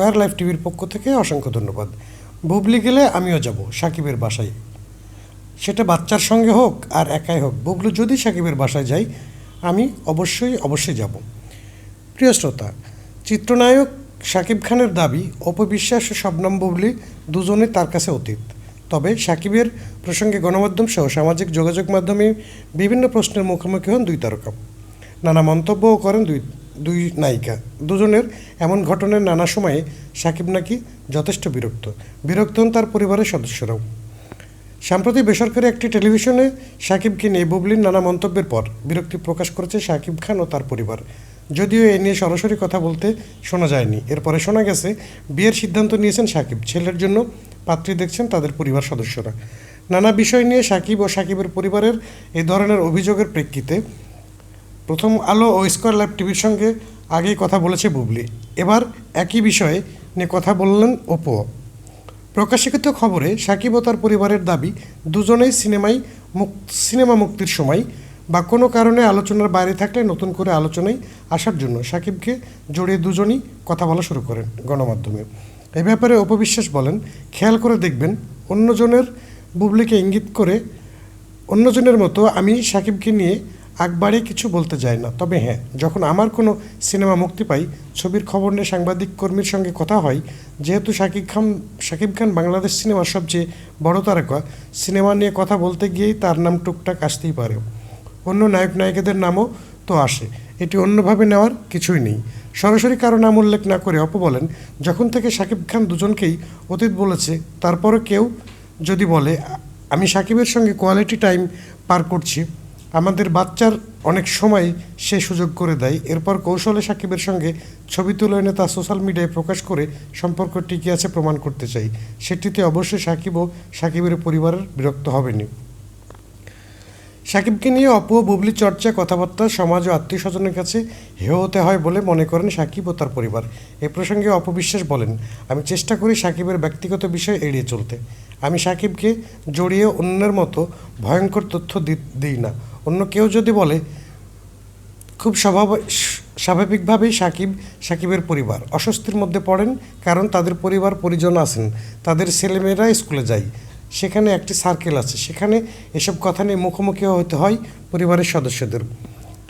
Square life টিভির পক্ষ থেকে অসংখ্য ধন্যবাদ। বুবলি গেলে আমিও যাব, সাকিবের বাসায়। সেটা বাচ্চার সঙ্গে হোক আর একাই হোক, বুবলু যদি সাকিবের বাসায় যাই আমি অবশ্যই অবশ্যই যাব। প্রিয় শ্রোতা, চিত্রনায়ক সাকিব খানের দাবি, অপবিশ্বাস ও শবনম বুবলি দুজনে তার কাছে অতীত। তবে সাকিবের প্রসঙ্গে গণমাধ্যম সহ সামাজিক যোগাযোগ মাধ্যমে বিভিন্ন প্রশ্নের মুখোমুখি হন দুই তারকা। নানা মন্তব্যও করেন দুই দুই নায়িকা। দুজনের এমন ঘটনার নানা সময়ে সাকিব নাকি যথেষ্ট বিরক্ত। বিরক্ত হন তার পরিবারের সদস্যরাও। সাম্প্রতিক বেসরকারি একটি টেলিভিশনে সাকিবকে নিয়ে বুবলির নানা মন্তব্যের পর বিরক্তি প্রকাশ করেছে সাকিব খান ও তার পরিবার। যদিও এ নিয়ে সরাসরি কথা বলতে শোনা যায়নি। এরপরে শোনা গেছে, বিয়ের সিদ্ধান্ত নিয়েছেন সাকিব। ছেলের জন্য পাত্রী দেখছেন তাদের পরিবার সদস্যরা। নানা বিষয় নিয়ে সাকিব ও সাকিবের পরিবারের এই ধরনের অভিযোগের প্রেক্ষিতে প্রথম আলো ও স্কোয়ার লাইভ টিভির সঙ্গে আগেই কথা বলেছে বুবলি। এবার একই বিষয়ে নিয়ে কথা বললেন ওপো প্রকাশিত খবরে সাকিব তার পরিবারের দাবি, দুজনেই সিনেমায় মুক সিনেমা মুক্তির সময় বা কোনো কারণে আলোচনার বাইরে থাকলে নতুন করে আলোচনায় আসার জন্য সাকিবকে জড়িয়ে দুজনই কথা বলা শুরু করেন গণমাধ্যমে। এ ব্যাপারে অপবিশ্বাস বলেন, খেয়াল করে দেখবেন, অন্যজনের বুবলিকে ইঙ্গিত করে, অন্যজনের মতো আমি সাকিবকে নিয়ে আকবারে কিছু বলতে যাই না। তবে হ্যাঁ যখন আমার কোনো সিনেমা মুক্তি পাই, ছবির খবর নিয়ে সাংবাদিক কর্মীর সঙ্গে কথা হয়, যেহেতু শাকিব খান শাকিব খান বাংলাদেশ সিনেমার সবচেয়ে বড় তারকা, সিনেমা নিয়ে কথা বলতে গিয়েই তার নাম টুকটাক আসতেই পারে। অন্য নায়ক নায়িকাদের নামও তো আসে। এটি অন্যভাবে নেওয়ার কিছুই নেই। সরাসরি কারও নাম উল্লেখ না করে অপ বলেন, যখন থেকে শাকিব খান দুজনকেই অতীত বলেছে, তারপরও কেউ যদি বলে, আমি সাকিবের সঙ্গে কোয়ালিটি টাইম পার করছি আমাদের বাচ্চার অনেক সময় সে সুযোগ করে দেয়। এরপর কৌশলে সাকিবের সঙ্গে ছবি তুলে এনে তা সোশ্যাল মিডিয়ায় প্রকাশ করে সম্পর্ক টিকে আছে প্রমাণ করতে চাই। সেটিতে অবশ্যই সাকিব ও সাকিবের পরিবারের বিরক্ত হবেনি সাকিবকে নিয়ে অপু বুবলি চর্চা কথাবার্তা, সমাজ ও আত্মীয় স্বজনের কাছে হেয় হতে হয় বলে মনে করেন সাকিব ও তার পরিবার। এ প্রসঙ্গে অপবিশ্বাস বলেন, আমি চেষ্টা করি সাকিবের ব্যক্তিগত বিষয় এড়িয়ে চলতে। আমি সাকিবকে জড়িয়ে অন্যের মতো ভয়ঙ্কর তথ্য দিই না। অন্য কেউ যদি বলে, খুব স্বভাব স্বাভাবিকভাবেই সাকিব, সাকিবের পরিবার। অস্বস্তির মধ্যে পড়েন কারণ তাদের পরিবার পরিজন আছেন। তাদের ছেলেমেয়েরা স্কুলে যায়। সেখানে একটি সার্কেল আছে। সেখানে এসব কথা নিয়ে মুখোমুখি হতে হয় পরিবারের সদস্যদের।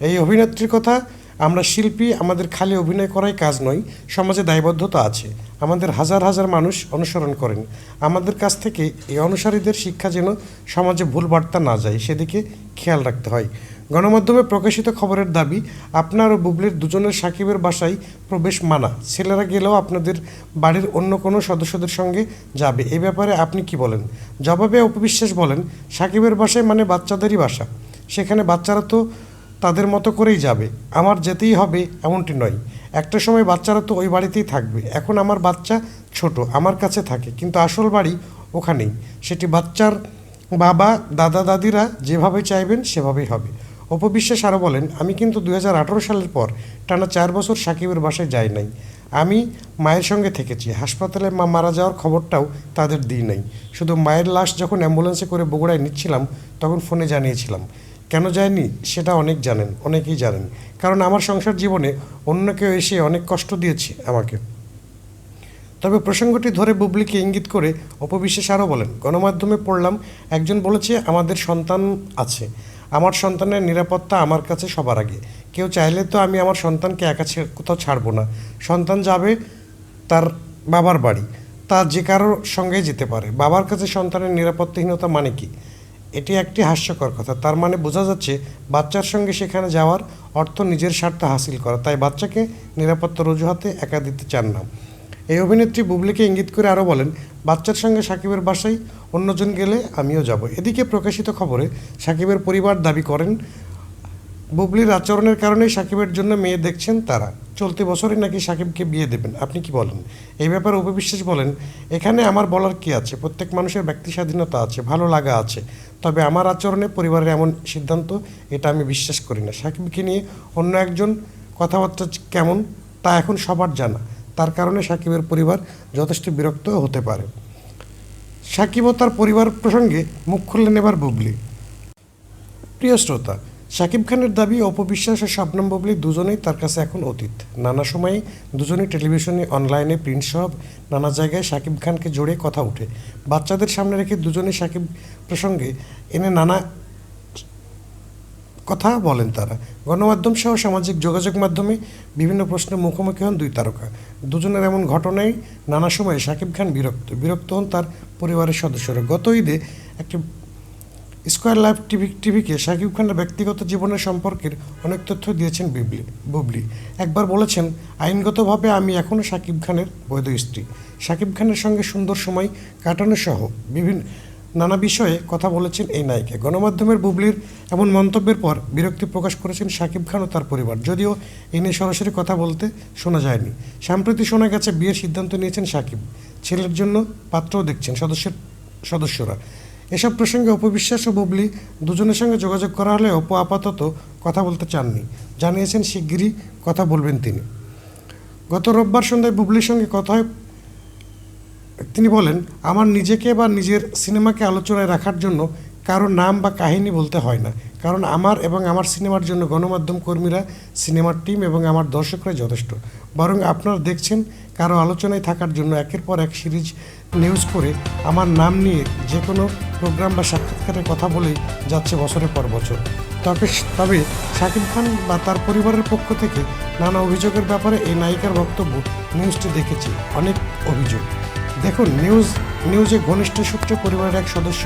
এই অভিনেত্রীর কথা আমরা শিল্পী, আমাদের খালি অভিনয় করাই কাজ নয়, সমাজে দায়বদ্ধতা আছে। আমাদের হাজার হাজার মানুষ অনুসরণ করেন। আমাদের কাছ থেকে এই অনুসারীদের শিক্ষা যেন সমাজে ভুল বার্তা না যায়, সেদিকে খেয়াল রাখতে হয়। গণমাধ্যমে প্রকাশিত খবরের দাবি, আপনার ও বুবলির দুজনের সাকিবের বাসায় প্রবেশ মানা। ছেলেরা গেলেও আপনাদের বাড়ির অন্য কোনো সদস্যদের সঙ্গে যাবে। এই ব্যাপারে আপনি কি বলেন? জবাবে অপবিশ্বাস বলেন, সাকিবের বাসায় মানে বাচ্চাদেরই বাসা। সেখানে বাচ্চারা তো তাদের মতো করেই যাবে। আমার যেতেই হবে এমনটি নয়। একটা সময় বাচ্চারা তো ওই বাড়িতেই থাকবে। এখন আমার বাচ্চা ছোট, আমার কাছে থাকে, কিন্তু আসল বাড়ি ওখানেই। সেটি বাচ্চার বাবা, দাদা, দাদিরা যেভাবে চাইবেন সেভাবেই হবে। অপবিশ্বাস আরও বলেন, আমি কিন্তু দুই হাজার আঠারো সালের পর টানা চার বছর সাকিবের বাসায় যাই নাই। আমি মায়ের সঙ্গে থেকেছি। হাসপাতালে মা মারা যাওয়ার খবরটাও তাদের দিই নাই। শুধু মায়ের লাশ যখন অ্যাম্বুলেন্সে করে বগুড়ায় নিচ্ছিলাম, তখন ফোনে জানিয়েছিলাম। কেন যায়নি? সেটা অনেক জানেন, অনেকেই জানেন। কারণ আমার সংসার জীবনে অন্য কেউ এসে অনেক কষ্ট দিয়েছে আমাকে। তবে প্রসঙ্গটি ধরে বুবলিকে ইঙ্গিত করে অপবিশ্বাস আরও বলেন, গণমাধ্যমে পড়লাম, একজন বলেছে, আমাদের সন্তান আছে। আমার সন্তানের নিরাপত্তা আমার কাছে সবার আগে। কেউ চাইলে তো আমি আমার সন্তানকে একা কোথাও ছাড়বো না। সন্তান যাবে তার বাবার বাড়ি। তা যে কারোর সঙ্গে যেতে পারে। বাবার কাছে সন্তানের নিরাপত্তাহীনতা মানে কি? এটি একটি হাস্যকর কথা। তার মানে বোঝা যাচ্ছে বাচ্চার সঙ্গে সেখানে যাওয়ার অর্থ নিজের স্বার্থ হাসিল করা। তাই বাচ্চাকে নিরাপত্তার অজুহাতে একা দিতে চান না। এই অভিনেত্রী বুবলিকে ইঙ্গিত করে আরও বলেন, বাচ্চার সঙ্গে সাকিবের বাসায় অন্যজন গেলে আমিও যাব। এদিকে প্রকাশিত খবরে সাকিবের পরিবার দাবি করেন, বুবলির আচরণের কারণেই সাকিবের জন্য মেয়ে দেখছেন তারা। চলতি বছরই নাকি সাকিবকে বিয়ে দেবেন? আপনি কি বলেন? এই ব্যাপারে উপবিশ্বাস বলেন, এখানে আমার বলার কি আছে? প্রত্যেক মানুষের ব্যক্তি স্বাধীনতা আছে, ভালো লাগা আছে। তবে আমার আচরণে পরিবারের এমন সিদ্ধান্ত, এটা আমি বিশ্বাস করি না। সাকিবকে নিয়ে অন্য একজন কথাবার্তা কেমন, তা এখন সবার জানা। তার কারণে সাকিবের পরিবার যথেষ্ট বিরক্ত হতে পারে। সাকিব ও তার পরিবার প্রসঙ্গে মুখ খুললেন এবার বুবলি। প্রিয় শ্রোতা শাকিব খানের দাবি, অপবিশ্বাস ও শবনম বুবলি দুজনেই তার কাছে এখন অতীত। নানা সময়ে দুজনেই টেলিভিশনে, অনলাইনে প্রিন্ট সব। নানা জায়গায় শাকিব খানকে জড়িয়ে কথা ওঠে বাচ্চাদের সামনে রেখে দুজনেই শাকিব প্রসঙ্গে এনে নানা কথা বলেন তারা। গণমাধ্যম সহ সামাজিক যোগাযোগ মাধ্যমে বিভিন্ন প্রশ্নের মুখোমুখি হন দুই তারকা। দুজনের এমন ঘটনায় নানা সময়ে শাকিব খান বিরক্ত। বিরক্ত হন তার পরিবারের সদস্যরা। গত ঈদে একটি স্কোয়ার লাইভ টিভি টিভিকে শাকিব খানের ব্যক্তিগত জীবনের সম্পর্কের অনেক তথ্য দিয়েছেন বিবলি, বুবলি। একবার বলেছেন, আইনগতভাবে আমি এখনও শাকিব খানের বৈধ স্ত্রী। শাকিব খানের সঙ্গে সুন্দর সময় কাটানো সহ বিভিন্ন নানা বিষয়ে কথা বলেছেন এই নায়িকা। গণমাধ্যমের বুবলির এমন মন্তব্যের পর বিরক্তি প্রকাশ করেছেন শাকিব খান ও তার পরিবার। যদিও এ নিয়ে সরাসরি কথা বলতে শোনা যায়নি। সম্প্রতি শোনা গেছে, বিয়ের সিদ্ধান্ত নিয়েছেন শাকিব ছেলের জন্য পাত্রও দেখছেন সদস্যের, সদস্যরা। এসব প্রসঙ্গে অপবিশ্বাস ও বুবলি দুজনের সঙ্গে যোগাযোগ করা হলে অপু আপাতত কথা বলতে চাননি। জানিয়েছেন শিগগিরই কথা বলবেন তিনি। গত রোববার সন্ধ্যায় বুবলির সঙ্গে কথায় তিনি বলেন, আমার নিজেকে বা নিজের সিনেমাকে আলোচনায় রাখার জন্য কারও নাম বা কাহিনী বলতে হয় না। কারণ আমার এবং আমার সিনেমার জন্য গণমাধ্যম কর্মীরা, সিনেমার টিম এবং আমার দর্শকরাই যথেষ্ট। বরং আপনারা দেখছেন কারও আলোচনায় থাকার জন্য একের পর এক সিরিজ নিউজ করে আমার নাম নিয়ে যে কোনো প্রোগ্রাম বা সাক্ষাৎকারে কথা বলেই যাচ্ছে বছরের পর বছর। তবে তবে শাকিব খান বা তার পরিবারের পক্ষ থেকে নানা অভিযোগের ব্যাপারে এই নায়িকার বক্তব্য নিউজটি দেখেছি। অনেক অভিযোগ। দেখুন, নিউজ, নিউজে ঘনিষ্ঠ সূত্রে পরিবারের এক সদস্য,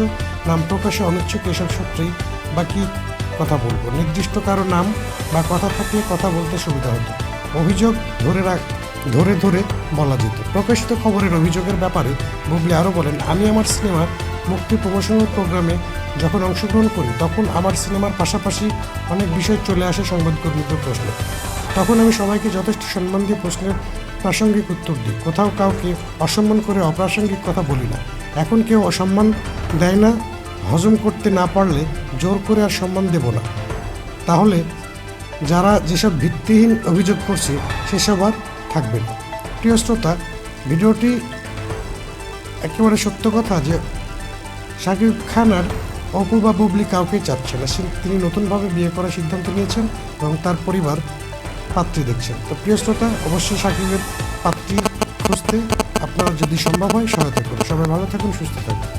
নাম প্রকাশে অনিচ্ছুক এসব সূত্রেই বা কী কথা বলব? নির্দিষ্ট কারও নাম বা কথা থাকলে কথা বলতে সুবিধা হতো। অভিযোগ ধরে রাখ, ধরে ধরে বলা যেত। প্রকাশিত খবরের অভিযোগের ব্যাপারে বুবলি আরও বলেন, আমি আমার সিনেমার মুক্তি প্রমোশনাল প্রোগ্রামে যখন অংশগ্রহণ করি, তখন আমার সিনেমার পাশাপাশি অনেক বিষয় চলে আসে সংবাদকর্মীদের প্রশ্নে। তখন আমি সবাইকে যথেষ্ট সম্মান দিয়ে প্রশ্নের প্রাসঙ্গিক উত্তর দিই। কোথাও কাউকে অসম্মান করে অপ্রাসঙ্গিক কথা বলি না। এখন কেউ অসম্মান দেয় না, হজম করতে না পারলে জোর করে আর সম্মান দেব না। তাহলে যারা যেসব ভিত্তিহীন অভিযোগ করছে, সেসব আর থাকবে না। প্রিয় শ্রোতা, ভিডিওটি একেবারে সত্য কথা যে শাকিব খান আর অপু বা বুবলি কাউকেই চাচ্ছে না। তিনি নতুনভাবে বিয়ে করার সিদ্ধান্ত নিয়েছেন এবং তার পরিবার পাত্রী দেখছেন। তো প্রিয় শ্রোতা, অবশ্যই সাকিবের পাত্রী খুঁজতে আপনারা যদি সম্ভব হয় সহায়তা করুন। সবাই ভালো থাকুন, সুস্থ থাকুন।